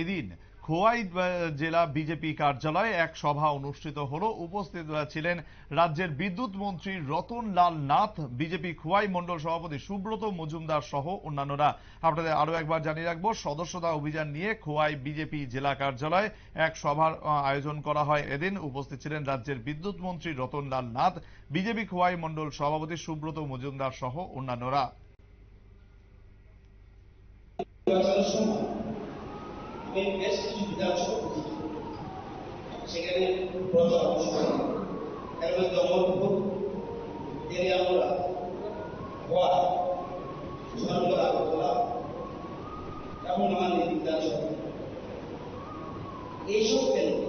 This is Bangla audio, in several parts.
এদিন খোয়াই জেলা বিজেপি কার্যালয়ে এক সভা অনুষ্ঠিত হলো। উপস্থিত ছিলেন রাজ্যের বিদ্যুৎ মন্ত্রী রতন লাল নাথ, বিজেপি খোয়াই মণ্ডল সভাপতি সুব্রত মজুমদার সহ অন্যান্যরা। আপনাদের আরও একবার জানিয়ে রাখব, সদস্যতা অভিযান নিয়ে খোয়াই বিজেপি জেলা কার্যালয়ে এক সভার আয়োজন করা হয়। এদিন উপস্থিত ছিলেন রাজ্যের বিদ্যুৎ মন্ত্রী রতন লাল নাথ, বিজেপি খোয়াই মন্ডল সভাপতি সুব্রত মজুমদার সহ অন্যান্যরা। আমি বেশ কিছু বিধানসভা সেখানে প্রচার অনুষ্ঠান এর মধ্যে ঝালমুড়া আগরতলা এবং আমাদের বিধানসভা এইসব কেন্দ্র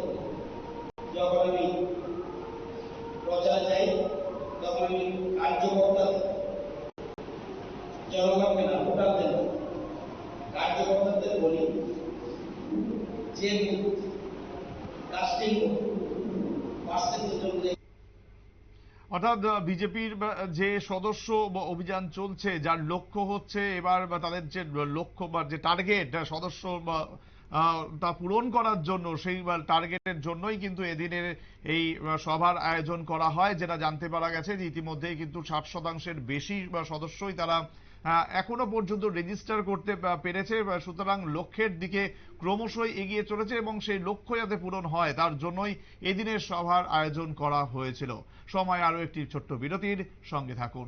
যখন আমি প্রচার যাই তখন আমি কার্যকর্তা জনগণকে না ভোটারদের বলি অর্থাৎ বিজেপির যে সদস্য অভিযান চলছে, যার লক্ষ্য হচ্ছে এবার তাদের যে লক্ষ্য বা যে টার্গেট সদস্য তা পূরণ করার জন্য, সেই টার্গেটের জন্যই কিন্তু এদিনের এই সভার আয়োজন করা হয়, যেটা জানতে পারা গেছে যে ইতিমধ্যেই কিন্তু ষাট শতাংশের বেশি সদস্যই তারা এখনও পর্যন্ত রেজিস্টার করতে পেরেছে সুতরাং লক্ষ্যের দিকে ক্রমশই এগিয়ে চলেছে এবং সেই লক্ষ্য যাতে পূরণ হয়, তার জন্যই এদিনের সভার আয়োজন করা হয়েছিল। সময় আরও একটি ছোট্ট বিরতির সঙ্গে থাকুন।